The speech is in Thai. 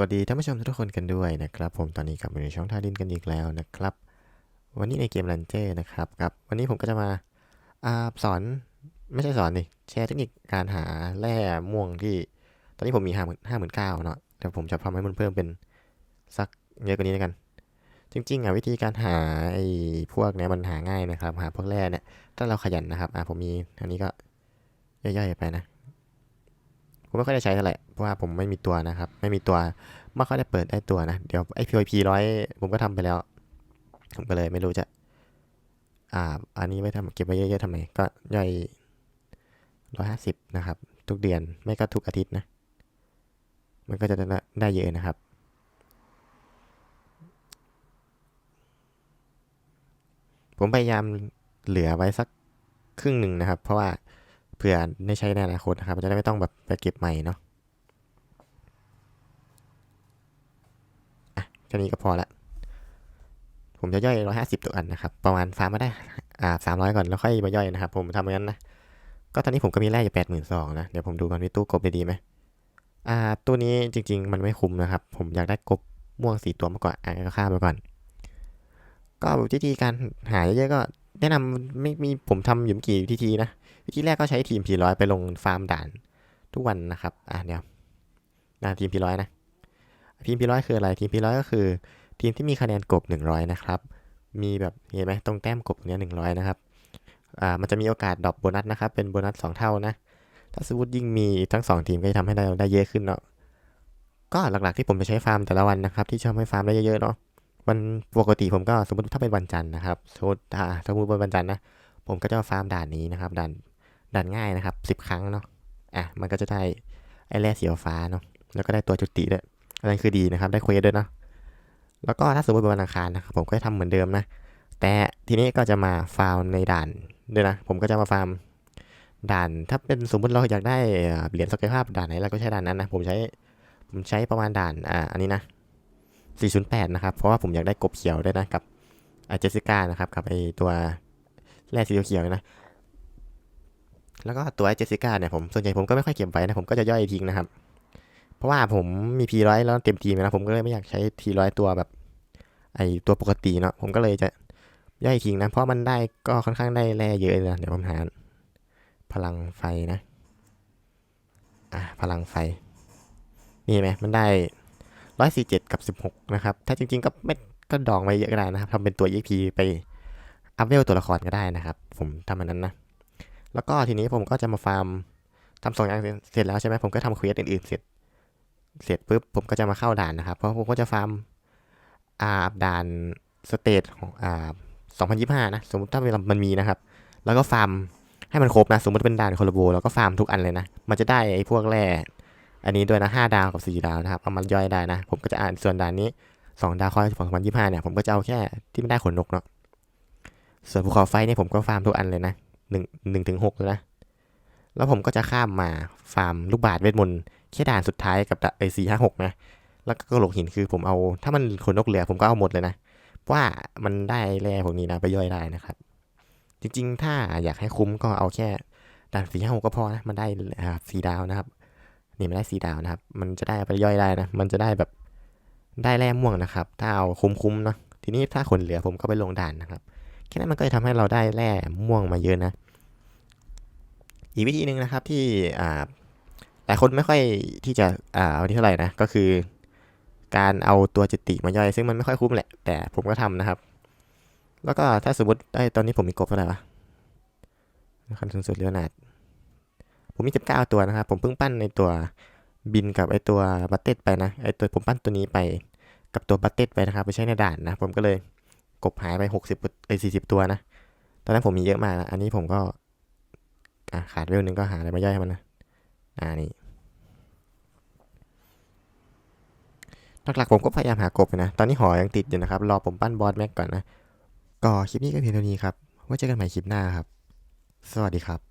วัสดีท่านผู้ชมทุกคนกันด้วยนะครับผมตอนนี้กลับมาในช่องท่าดินกันอีกแล้วนะครับ วันนี้ในเกมรันเจอร์นะครับครับวันนี้ผมก็จะมาอาสอนไม่ใช่สอนดิแชร์เทคนิคการหาแร่ม่วงที่ ตอนนี้ผมมีห้าหมื่นห้าหมื่นเก้าเนาะแต่ผมจะทำให้มันเพิ่มเป็นสักเยอะกว่านี้แล้วกัน จริงๆอะวิธีการหาไอ้พวกเนี้ยมันหาง่ายนะครับหาพวกแร่เนี่ยถ้าเราขยันนะครับอะผมมีอันนี้ก็ย่อยๆไปนะ ผมไม่ค่อยได้ใช้เท่าไหร่เพราะว่าผมไม่มีตัวนะครับ ไม่มีตัวไม่ค่อยได้เปิดได้ตัวนะ เดี๋ยวไอ้ PVP ร้อยผมก็ทำไปแล้ว ผมก็เลยไม่รู้จะ อ่า อันนี้ไว้ทำเก็บไว้เยอะๆทำไม ก็ย่อยร้อยห้าสิบนะครับ ทุกเดือนไม่ก็ทุกอาทิตย์นะ มันก็จะได้ได้เยอะนะครับผมพยายามเหลือไว้สักครึ่งหนึ่งนะครับ เพราะว่า เผื่อได้ใช้ในอนาคตนะครับจะได้ไม่ต้องแบบไปเก็บใหม่เนาะอะแค่นี้ก็พอละผมจะย่อยร้อยห้าสิบตัวอันนะครับประมาณฟาร์มมาได้อ่าสามร้อยก่อนแล้วค่อยมาย่อยนะครับผมทำางนั้นนะก็ตอนนี้ผมก็มีแร่อยู่แปดหมื่นสองนะเดี๋ยวผมดูกันว่าตู้กบได้ดีไหมอ่าตัวนี้จริง ๆ มันไม่คุ้มนะครับ ผมอยากได้กบม่วงสีตัวมากกว่าอะก็ข้าไปก่อน ก็วิธีการหาเยอะๆก็ แนะนำไม่มีผมทำอยู่ไม่กี่วิธีนะ วิธีแรกก็ใช้ทีมพีร้อยไปลงฟาร์มด่านทุกวันนะครับ อะเดี๋ยวด่าทีมพีร้อยนะ ทีมพีร้อยคืออะไร ทีมพีร้อยก็คือ ทีมที่มีคะแนนกบ 100 นะครับ มีแบบเห็นไหมตรงแต้มกบเนี้ยหนึ่งร้อยนะครับ อ่า มันจะมีโอกาสดรอปโบนัสนะครับ เป็นโบนัส2เท่านะ ถ้าสมมติยิ่งมีทั้ง 2 ทีมก็จะทำให้เราได้เยอะขึ้นเนาะ ก็หลักๆที่ผมจะใช้ฟาร์มแต่ละวันนะครับ ที่ชอบให้ฟาร์มได้เยอะๆเนาะ วันปกติผมก็สมมติถ้าเป็นวันจันทร์นะครับสมมติอ่าสมมติเป็นวันจันทร์นะ ผมก็จะฟาร์มด่านนี้นะครับด่านด่านง่ายนะครับสิบครั้งเนาะอะมันก็จะได้ไอ้แร่สีฟ้าเนาะแล้วก็ได้ตัวจุติด้วยอันนั้นคือดีนะครับได้เควสด้วยเนาะแล้วก็ถ้าสมมติเป็นวันอังคารนะครับผมก็จะทำเหมือนเดิมนะ แต่ทีนี้ก็จะมาฟาร์มในด่านด้วยนะ ผมก็จะมาฟาร์มด่าน ถ้าเป็นสมมติเราอยากได้เหรียญศักยภาพด่านไหนเราก็ใช้ด่านนั้นนะ ผมใช้ผมใช้ประมาณด่านอ่าอันนี้นะ 408 นะครับ เพราะว่าผมอยากได้กบเขียวด้วยนะกับเจสสิก้านะครับกับไอตัวแร่สีเขียวนะ แล้วก็ตัวเจสสิก้าเนี่ยผมส่วนใหญ่ผมก็ไม่ค่อยเก็บไว้นะผมก็จะย่อยทิ้งนะครับ เพราะว่าผมมีพีร้อยแล้วเต็มทีมนะผมก็เลยไม่อยากใช้ทีร้อยตัวแบบ ไอตัวปกติเนาะผมก็เลยจะย่อยทิ้งนะ เพราะมันได้ก็ค่อนข้างได้แร่เยอะเลยนะเดี๋ยวผมหาพลังไฟนะ อะพลังไฟ นี่ไหมมันได้ ร้อยสี่เจ็ดกับสิบหกนะครับ ถ้าจริงๆ ก็ไม่ก็ดองไว้เยอะก็ได้นะครับทำเป็นตัว EXP ไปอัพเวลตัวละครก็ได้นะครับ ผมทำอันนั้นนะ แล้วก็ทีนี้ผมก็จะมาฟาร์มทำสองอย่างเสร็จแล้วใช่ไหมผมก็ทำเควสอื่นๆ เสร็จ เสร็จปุ๊บผมก็จะมาเข้าด่านนะครับ เพราะผมก็จะฟาร์มอ่าด่านสเตทของอ่า2025 นะ สมมติถ้าเวลามันมีนะครับ แล้วก็ฟาร์มให้มันครบนะ สมมติเป็นด่านคอลโบแล้วก็ฟาร์มทุกอันเลยนะ มันจะได้ไอ้พวกแร่ อันนี้ด้วยนะ5ดาวกับ4ดาวนะครับเอามันย่อยได้นะ ผมก็จะอ่านส่วนด่านนี้ 2 ดาวคอยของ2025เนี่ยผมก็จะเอาแค่ที่ไม่ได้ขนนกเนาะส่วนภูเขาไฟเนี่ยผมก็ฟาร์มทุกอันเลยนะหนึ่งหนึ่งถึงหกเลยนะ แล้วผมก็จะข้ามมาฟาร์มลูกบาศก์เวทมนต์แค่ด่านสุดท้ายกับไอซีห้าหกนะแล้วก็กระโหลกหินคือผมเอาถ้ามันขนนกเหลือผมก็เอาหมดเลยนะเพราะว่ามันได้แร่พวกนี้นะไปย่อยได้นะครับ จริงๆ ถ้าอยากให้คุ้มก็เอาแค่ด่านสี่ห้าหกก็พอนะมันได้สี่ดาวนะครับ นี่มันได้สีดาวนะครับ มันจะได้ไปย่อยได้นะ มันจะได้แบบได้แร่ม่วงนะครับ ถ้าเอาคุ้มๆเนาะ ทีนี้ถ้าขนเหลือผมก็ไปลงด่านนะครับ แค่นั้นมันก็จะทำให้เราได้แร่ม่วงมาเยอะนะ อีกวิธีหนึ่งนะครับที่อ่าหลายคนไม่ค่อยที่จะอ่าวันที่เท่าไหร่นะ ก็คือ การเอาตัวจิตติมาย่อย ซึ่งมันไม่ค่อยคุ้มแหละ แต่ผมก็ทำนะครับ แล้วก็ถ้าสมมติได้ตอนนี้ผมมีกบเท่าไหร่วะขั้นสุดเรียวนาด ผมมี 19 ตัวนะครับ ผมเพิ่งปั้นในตัวบินกับไอตัวบัตเต็ดไปนะ ไอตัวผมปั้นตัวนี้ไปกับตัวบัตเต็ดไปนะครับ ไปใช้ในด่านนะ ผมก็เลยกบหายไป 60ไอ40 ตัวนะ ตอนนั้นผมมีเยอะมากนะ อันนี้ผมก็ขาดเวลนึงก็หาอะไรมาย่อยให้มันนะ อ่านี่หลักๆผมก็พยายามหากบนะ ตอนนี้หอยังติดอยู่นะครับ รอผมปั้นบอสแม็กก่อนนะ ก็คลิปนี้ก็เพียงเท่านี้ครับ ไว้เจอกันใหม่คลิปหน้าครับ สวัสดีครับ